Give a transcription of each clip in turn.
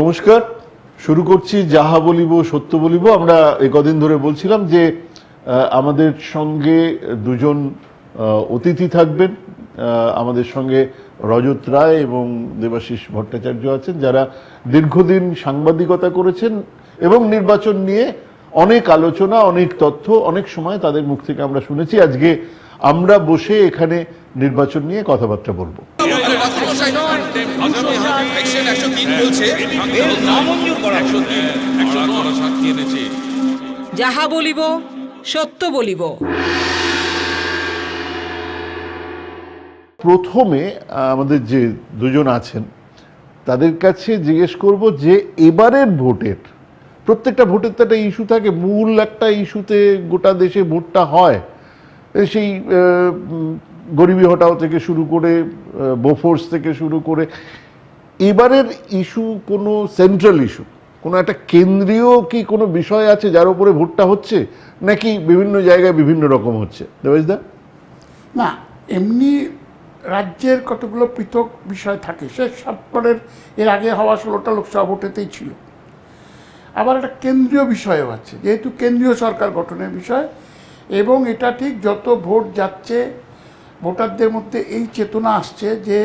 নমস্কার। শুরু করছি যাহা বলিব, সত্য বলিব। আমরা এই কদিন ধরে বলছিলাম যে আমাদের সঙ্গে দুজন অতিথি থাকবেন। আমাদের সঙ্গে রজত রায় এবং দেবাশিস ভট্টাচার্য আছেন, যারা দীর্ঘদিন সাংবাদিকতা করেছেন এবং নির্বাচন নিয়ে অনেক আলোচনা, অনেক তথ্য, অনেক সময় তাদের মুখ থেকে আমরা শুনেছি। আজকে আমরা বসে এখানে নির্বাচন নিয়ে কথাবার্তা বলব। সেকশন একশো তিন বলছে। যাহা বলিব সত্য বলিব। প্রথমে আমাদের যে দুজন আছেন তাদের কাছে জিজ্ঞেস করব যে এবারের ভোটের প্রত্যেকটা ভোটের তো একটা ইস্যু থাকে মূল একটা ইস্যুতে গোটা দেশে ভোটটা হয়। সেই গরিবী হটাও থেকে শুরু করে বোফোর্স থেকে শুরু করে, এবারের ইস্যু কোনো সেন্ট্রাল ইস্যু কোনো একটা কেন্দ্রীয় কি কোনো বিষয় আছে যার উপরে ভোটটা হচ্ছে, নাকি বিভিন্ন জায়গায় বিভিন্ন রকম হচ্ছে? দেবেশদা না, এমনি রাজ্যের কতগুলো পৃথক বিষয় থাকে, সে সাতবারের এর আগে হওয়া ষোলোটা লোকসভা ভোটেতেই ছিল। আবার একটা কেন্দ্রীয় বিষয়ও আছে, যেহেতু কেন্দ্রীয় সরকার গঠনের বিষয়, এবং এটা ঠিক যত ভোট যাচ্ছে ভোটারদের মধ্যে এই চেতনা আসছে যে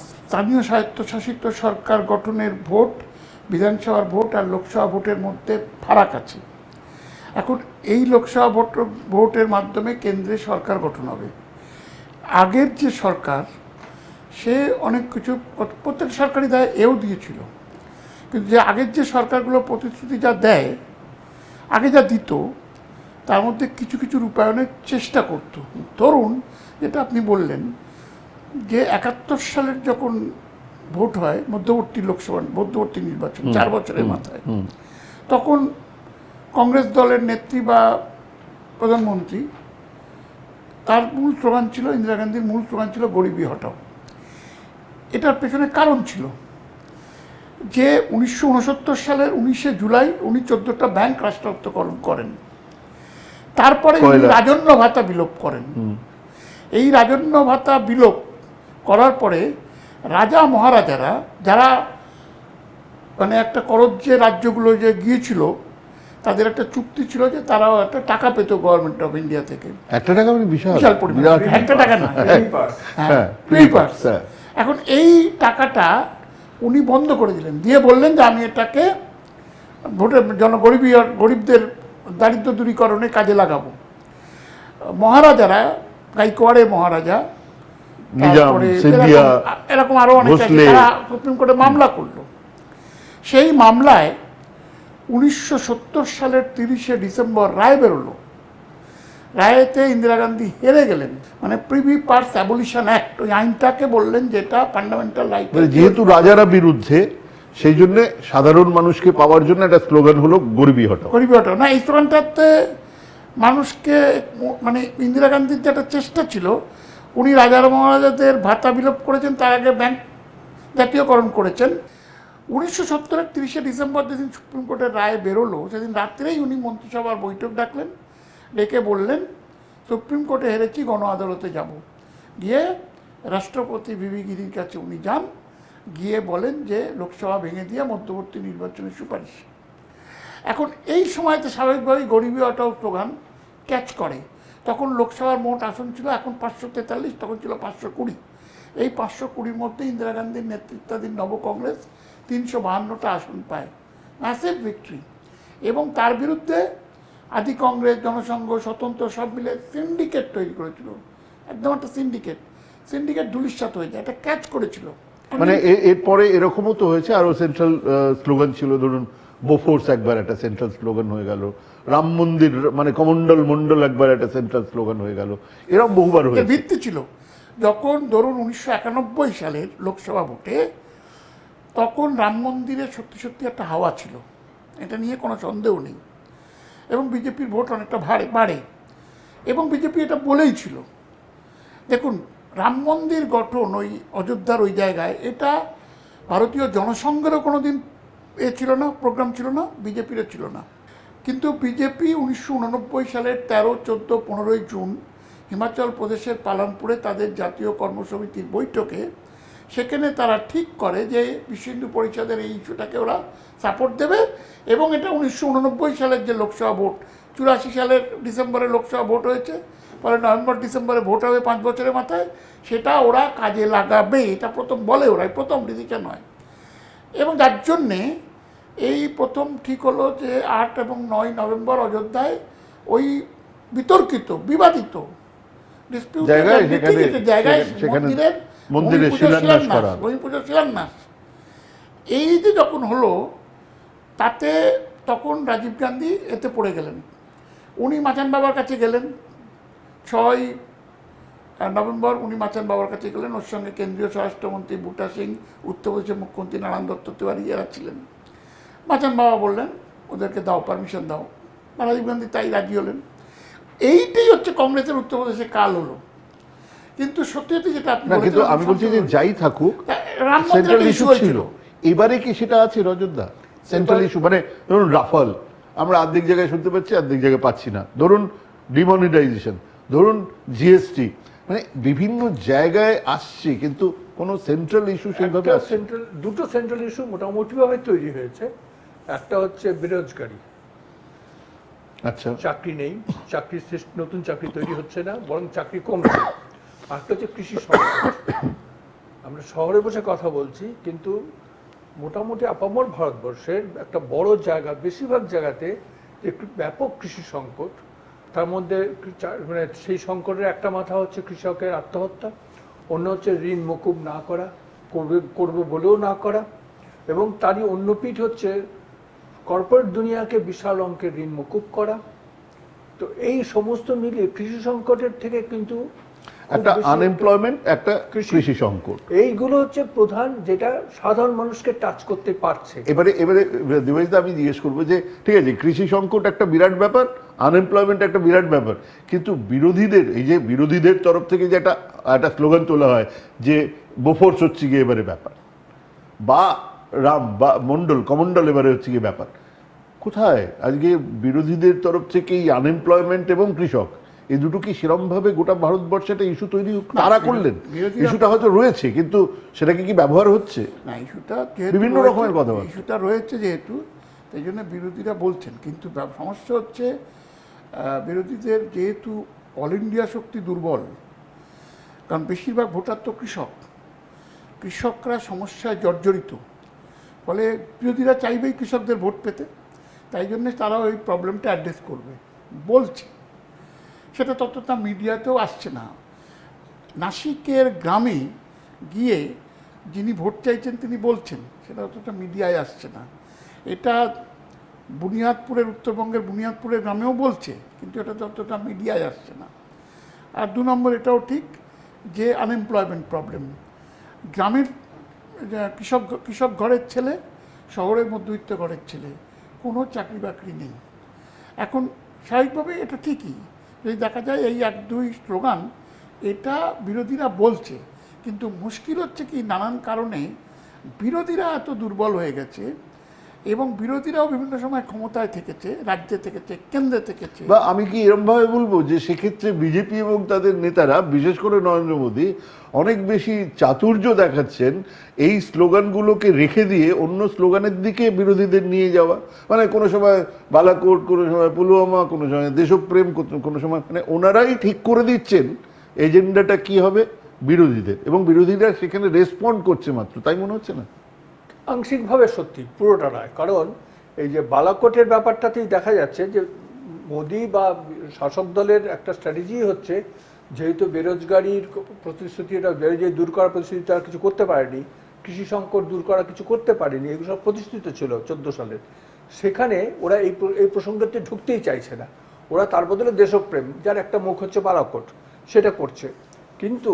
স্থানীয় স্বায়ত্তশাসিত সরকার গঠনের ভোট, বিধানসভার ভোট আর লোকসভা ভোটের মধ্যে ফারাক আছে। এখন এই লোকসভা ভোট, ভোটের মাধ্যমে কেন্দ্রে সরকার গঠন হবে। আগের যে সরকার, সে অনেক কিছু প্রত্যেক সরকারি দায় এও দিয়েছিল। কিন্তু যে আগের যে সরকারগুলো প্রতিশ্রুতি যা দেয়, আগে যা দিত তার মধ্যে কিছু কিছু রূপায়ণের চেষ্টা করতো। ধরুন যেটা আপনি বললেন যে একাত্তর সালের যখন ভোট হয় মধ্যবর্তী লোকসভা মধ্যবর্তী নির্বাচন চার বছরের মাথায় তখন কংগ্রেস দলের নেত্রী বা প্রধানমন্ত্রী তার মূল স্লোগান ছিল ইন্দিরা গান্ধীর মূল স্লোগান ছিল গরিবী হটাও। এটার পেছনে কারণ ছিল যে উনিশশো উনসত্তর সালের উনিশে জুলাই উনি চোদ্দোটা ব্যাংক রাষ্ট্রায়ত্তকরণ করেন। তারপরে রাজন্য ভাতা বিলোপ করেন। এই রাজন্য ভাতা বিলোপ করার পরে রাজা মহারাজারা যারা মানে একটা করজ যে রাজ্যগুলো যে গিয়েছিল তাদের একটা চুক্তি ছিল যে তারাও একটা টাকা পেত গভর্নমেন্ট অফ ইন্ডিয়া থেকে। একটা টাকা মানে বিশাল। বিশাল পরিমাণ। একটা টাকা না। হ্যাঁ, হ্যাঁ হ্যাঁ। এখন এই টাকাটা উনি বন্ধ করে দিলেন। দিয়ে বললেন যে আমি এটাকে ভোটের জন গরিবী গরিবদের দারিদ্র দূরীকরণে কাজে লাগাবো। মহারাজারা গাইকোয়াড়ের মহারাজা তারপরে এরকম- আরও অনেক তারা সুপ্রিম কোর্টে মামলা করল। সেই মামলায় উনিশশো সত্তর সালের তিরিশে ডিসেম্বর রায় বেরোলো। রায়েতে ইন্দিরা গান্ধী হেরে গেলেন। মানে প্রিভি পার্স অ্যাবলিশন অ্যাক্ট ওই আইনটাকে বললেন যেটা ফান্ডামেন্টাল রাইট যেহেতু রাজারা বিরুদ্ধে সেই জন্য সাধারণ মানুষকে পাওয়ার জন্য একটা স্লোগান হলো, গরিবী হটাও। গরিবী হটাও। না, এই স্লোগানটাতে মানুষকে মানে ইন্দিরা গান্ধীর যে একটা চেষ্টা ছিল, উনি রাজার মহারাজাদের ভাতা বিলোপ করেছেন, তার আগে ব্যাংক জাতীয়করণ করেছেন। উনিশশো সত্তরের তিরিশে ডিসেম্বর যেদিন সুপ্রিম কোর্টের রায় বেরোলো, সেদিন রাত্রেই উনি মন্ত্রিসভার বৈঠক ডাকলেন, ডেকে বললেন, সুপ্রিম কোর্টে হেরেছি গণ আদালতে যাব। গিয়ে রাষ্ট্রপতি বিবি গিরির কাছে উনি যান। গিয়ে বলেন যে লোকসভা ভেঙে দিয়ে মধ্যবর্তী নির্বাচনের সুপারিশ। এখন এই সময়তে স্বাভাবিকভাবেই গরিবী হটাও স্লোগান ক্যাচ করে। তখন লোকসভার মোট আসন ছিল এখন পাঁচশো তেতাল্লিশ, তখন ছিল পাঁচশো কুড়ি। এই পাঁচশো কুড়ির মধ্যে ইন্দিরা গান্ধীর নেতৃত্বাধীন নব কংগ্রেস তিনশো বাহান্নটা আসন পায়। ম্যাসিভ ভিক্টরি এবং তার বিরুদ্ধে আদি কংগ্রেস, জনসংঘ, স্বতন্ত্র সব মিলে সিন্ডিকেট তৈরি করেছিল। একদম একটা সিন্ডিকেট সিন্ডিকেট ধুলিস্বাত হয়ে যায় এটা ক্যাচ করেছিল। মানে এরপরে এরকমও তো হয়েছে আরও সেন্ট্রাল স্লোগান ছিল ধরুন বোফোর্স একবার একটা সেন্ট্রাল স্লোগান হয়ে গেল রাম মন্দির মানে কমন্ডল মন্ডল একবার একটা সেন্ট্রাল স্লোগান হয়ে গেল এরকম বহুবার হয়েছে। ভিত্তি ছিল। যখন ধরুন উনিশশো একানব্বই সালের লোকসভা ভোটে তখন রাম মন্দিরে সত্যি সত্যি একটা হাওয়া ছিল এটা নিয়ে কোনো সন্দেহ নেই এবং বিজেপির ভোট অনেকটা ভাড়ে বাড়ে এবং বিজেপি এটা বলেই ছিল। দেখুন রাম মন্দির গঠন ওই অযোধ্যার ওই জায়গায়, এটা ভারতীয় জনসংঘেরও কোনো দিন এ ছিল না, প্রোগ্রাম ছিল না, বিজেপিরও ছিল না। কিন্তু বিজেপি উনিশশো উননব্বই সালের তেরো, চোদ্দ, পনেরোই জুন হিমাচল প্রদেশের পালানপুরে তাদের জাতীয় কর্মসমিতির বৈঠকে, সেখানে তারা ঠিক করে যে বিশ্ব হিন্দু পরিষদের এই ইস্যুটাকে ওরা সাপোর্ট দেবে এবং এটা উনিশশো উননব্বই সালের যে লোকসভা ভোট, চুরাশি সালের ডিসেম্বরে লোকসভা ভোট হয়েছে পরে নভেম্বর ডিসেম্বরে ভোট হবে পাঁচ বছরের মাথায় সেটা ওরা কাজে লাগাবে। এটা প্রথম বলে ওরা প্রথম ডিসিশন হয় এবং যার জন্যে এই প্রথম ঠিক হলো যে আট এবং নয় নভেম্বর অযোধ্যায় ওই বিতর্কিত বিবাদিত জায়গায় মন্দিরের মন্দিরের করা ভূমি পুজোর শিলান্যাস। এই যে যখন হলো তাতে তখন রাজীব গান্ধী এতে পড়ে গেলেন। উনি মাচান বাবার কাছে গেলেন। ছয় নভেম্বর উনি মাচান বাবার কাছে গেলেন। ওর সঙ্গে কেন্দ্রীয় স্বরাষ্ট্রমন্ত্রী বুটা সিং উত্তরপ্রদেশের মুখ্যমন্ত্রী নারায়ণ দত্ত তিওয়ারি এরা ছিলেন। মাচান বাবা বললেন ওদেরকে দাও পারমিশন দাও। রাজীব গান্ধী তাই রাজি হলেন। এইটাই হচ্ছে কংগ্রেসের উত্তরপ্রদেশে কাল হলো। কিন্তু সত্যি সত্যি যেটা আপনি কিন্তু আমি বলছি যে যাই থাকুক সেন্ট্রাল ইস্যু ছিল। এবারে কি সেটা আছে রজতদা সেন্ট্রাল ইস্যু মানে ধরুন রাফাল। আমরা অর্ধেক জায়গায় শুনতে পাচ্ছি অর্ধেক জায়গায় পাচ্ছি না। ধরুন ডিমনিটাইজেশন ধরুন জিএসটি মানে বিভিন্ন জায়গায় আসছে কিন্তু কোনো সেন্ট্রাল ইস্যু সেইভাবে সেন্ট্রাল দুটো সেন্ট্রাল ইস্যু মোটামুটিভাবে তৈরি হয়েছে। একটা হচ্ছে বেরোজগারি। আচ্ছা। চাকরি নেই চাকরি সৃষ্টি নতুন চাকরি তৈরি হচ্ছে না বরং চাকরি কমছে। আরেকটা হচ্ছে কৃষি সংকট আমরা শহরে বসে কথা বলছি কিন্তু মোটামুটি আপামর ভারতবর্ষের একটা বড় জায়গা বেশিরভাগ জায়গাতে একটু ব্যাপক কৃষি সংকট। তার মধ্যে মানে সেই সংকটের একটা মাথা হচ্ছে কৃষকের আত্মহত্যা, অন্য হচ্ছে ঋণ মকুব না করা, করবে, করব বলেও না করা, এবং তারই অন্য পিঠ হচ্ছে কর্পোরেট দুনিয়াকে বিশাল অঙ্কের ঋণ মকুব করা। তো এই সমস্ত মিলিয়ে কৃষি সংকটের থেকে কিন্তু একটা আনএমপ্লয়মেন্ট একটা কৃষি। সংকট। এইগুলো হচ্ছে প্রধান যেটা সাধারণ মানুষকে টাচ করতে পারছে। এবারে এবারে দিবাইদা আমি জিজ্ঞেস করব যে ঠিক আছে কৃষি সংকট একটা বিরাট ব্যাপার আনএমপ্লয়মেন্ট একটা বিরাট ব্যাপার কিন্তু বিরোধীদের এই যে বিরোধীদের তরফ থেকে যে একটা একটা স্লোগান তোলা হয় যে বোফোর্স হচ্ছে গিয়ে এবারে ব্যাপার। বা রাম বা মন্ডল কমন্ডল এবারে হচ্ছে গিয়ে ব্যাপার। কোথায়? আজকে বিরোধীদের তরফ থেকে এই আনএমপ্লয়মেন্ট এবং কৃষক। এই দুটো কি সেরমভাবে গোটা ভারতবর্ষে একটা ইস্যু তৈরি তারা করলেন? ইস্যুটা হয়তো রয়েছে কিন্তু সেটাকে কি ব্যবহার হচ্ছে? না ইস্যুটা বিভিন্ন রকমের কথাবার্তা। ইস্যুটা রয়েছে যেহেতু তাই জন্য বিরোধীরা বলছেন। কিন্তু সমস্যা হচ্ছে বিরোধীদের যেহেতু অল ইন্ডিয়া শক্তি দুর্বল কারণ বেশিরভাগ ভোটার তো কৃষক। কৃষকরা সমস্যায় জর্জরিত। ফলে বিরোধীরা চাইবেই কৃষকদের ভোট পেতে তাই জন্য তারা ওই প্রবলেমটা অ্যাড্রেস করবে। বলছে। সেটা ততটা মিডিয়াতেও আসছে না। নাসিকের গ্রামে গিয়ে যিনি ভোট চাইছেন তিনি বলছেন, সেটা অতটা মিডিয়ায় আসছে না। এটা বুনিয়াদপুরের, উত্তরবঙ্গের বুনিয়াদপুরের গ্রামেও বলছে, কিন্তু এটা ততটা মিডিয়ায় আসছে না। আর দু নম্বর এটাও ঠিক যে আনএমপ্লয়মেন্ট প্রবলেম গ্রামের কৃষক কৃষক ঘরের ছেলে, শহরের মধ্যবিত্ত ঘরের ছেলে, কোনো চাকরি বাকরি নেই। এখন স্বাভাবিকভাবে এটা ঠিকই যদি দেখা যায় এই এক, দুই স্লোগান, এটা বিরোধীরা বলছে। কিন্তু মুশকিল হচ্ছে কি, নানান কারণে বিরোধীরা এত দুর্বল হয়ে গেছে এবং বিরোধীরাও বিভিন্ন সময় ক্ষমতায় থেকেছে, রাজ্যে থেকেছে, কেন্দ্রে থেকেছে। বা আমি কি এরম ভাবে বলব যে সেক্ষেত্রে বিজেপি এবং তাদের নেতারা, বিশেষ করে নরেন্দ্র মোদী, অনেক বেশি চাতুর্য দেখাচ্ছেন এই স্লোগানগুলোকে রেখে দিয়ে অন্য স্লোগানের দিকে বিরোধীদের নিয়ে যাওয়া। মানে কোনো সময় বালাকোট, কোনো সময় পুলওয়ামা, কোনো সময় দেশপ্রেম, কোনো সময় মানে ওনারাই ঠিক করে দিচ্ছেন এজেন্ডাটা কি হবে বিরোধীদের। এবং বিরোধীরা সেখানে রেসপন্ড করছে মাত্র, তাই মনে হচ্ছে না? আংশিকভাবে সত্যি, পুরোটা নয়। কারণ এই যে বালাকোটের ব্যাপারটাতেই দেখা যাচ্ছে যে মোদি বা শাসক দলের একটা স্ট্র্যাটেজি হচ্ছে, যেহেতু বেরোজগারির প্রতিশ্রুতিটা বেরোজগারি দূর করার প্রতিশ্রুতি তারা কিছু করতে পারেনি, কৃষি সংকট দূর করা কিছু করতে পারেনি, এগুলো সব প্রতিশ্রুতি ছিল চোদ্দ সালের। সেখানে ওরা এই এই প্রসঙ্গতে ঢুকতেই চাইছে না। ওরা তার বদলে দেশপ্রেম, যার একটা মুখ হচ্ছে বালাকোট, সেটা করছে। কিন্তু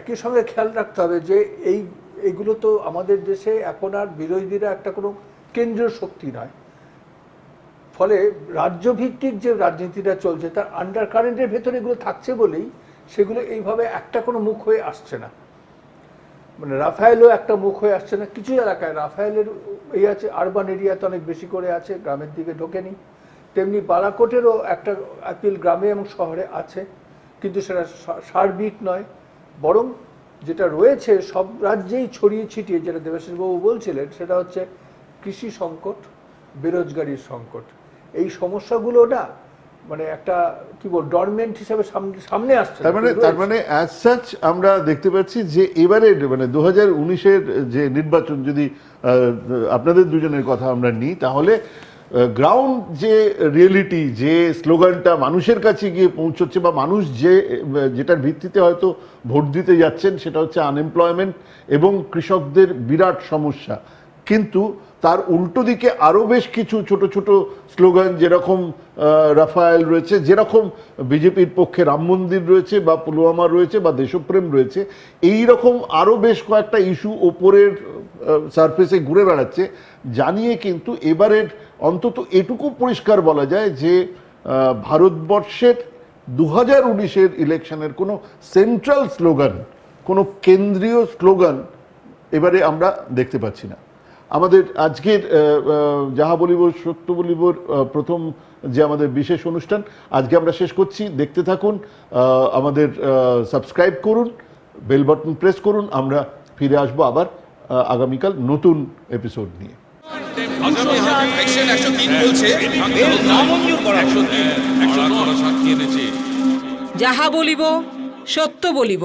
একই সঙ্গে খেয়াল রাখতে হবে যে এই এগুলো তো আমাদের দেশে এখন আর বিরোধীরা একটা কোনো কেন্দ্রীয় শক্তি নয়। ফলে রাজ্যভিত্তিক যে রাজনীতিটা চলছে, তার আন্ডার কারেন্টের ভেতরে এগুলো থাকছে বলেই সেগুলো এইভাবে একটা কোনো মুখ হয়ে আসছে না। মানে রাফায়েলও একটা মুখ হয়ে আসছে না। কিছু এলাকায় রাফায়েলের এই আছে আরবান এরিয়াতে অনেক বেশি করে আছে, গ্রামের দিকে ঢোকেনি। তেমনি বালাকোটেরও একটা অ্যাপিল গ্রামে এবং শহরে আছে, কিন্তু সেটা সার্বিক নয়, বরং যেটা রয়েছে সব রাজ্যেই ছড়িয়ে ছিটিয়ে যেটা দেবাশিসবাবু বলছিলেন সেটা হচ্ছে কৃষি সংকট বেরোজগারির সংকট। এই সমস্যাগুলো না মানে একটা কি বল ডরমেন্ট হিসাবে সামনে সামনে আসছে তার মানে তার মানে অ্যাজ সাচ আমরা দেখতে পাচ্ছি যে এবারে মানে দু হাজার উনিশের যে নির্বাচন যদি আপনাদের দুজনের কথা আমরা নিই তাহলে গ্রাউন্ড যে রিয়েলিটি যে স্লোগানটা মানুষের কাছে গিয়ে পৌঁছচ্ছে বা মানুষ যে যেটার ভিত্তিতে হয়তো ভোট দিতে যাচ্ছেন, সেটা হচ্ছে আনএমপ্লয়মেন্ট এবং কৃষকদের বিরাট সমস্যা। কিন্তু তার উল্টো দিকে আরও বেশ কিছু ছোট ছোট স্লোগান, যেরকম রাফায়েল রয়েছে, যেরকম বিজেপির পক্ষে রাম মন্দির রয়েছে বা পুলওয়ামা রয়েছে বা দেশপ্রেম রয়েছে এই রকম আরও বেশ কয়েকটা ইস্যু ওপরের সারফেসে ঘুরে বেড়াচ্ছে। জানিয়ে কিন্তু এবারের অন্তত এটুকু পরিষ্কার বলা যায় যে ভারতবর্ষের দু হাজার উনিশের ইলেকশনের কোনো সেন্ট্রাল স্লোগান, কোনো কেন্দ্রীয় স্লোগান এবারে আমরা দেখতে পাচ্ছি না। আমাদের আজকের যাহা বলিব সত্য বলিবর আহ, প্রথম যে আমাদের বিশেষ অনুষ্ঠান আজকে আমরা শেষ করছি। দেখতে থাকুন আমাদের সাবস্ক্রাইব করুন বেল বাটন প্রেস করুন আমরা ফিরে আসব আবার আগামীকাল নতুন এপিসোড নিয়ে। যাহা বলিব সত্য বলিব।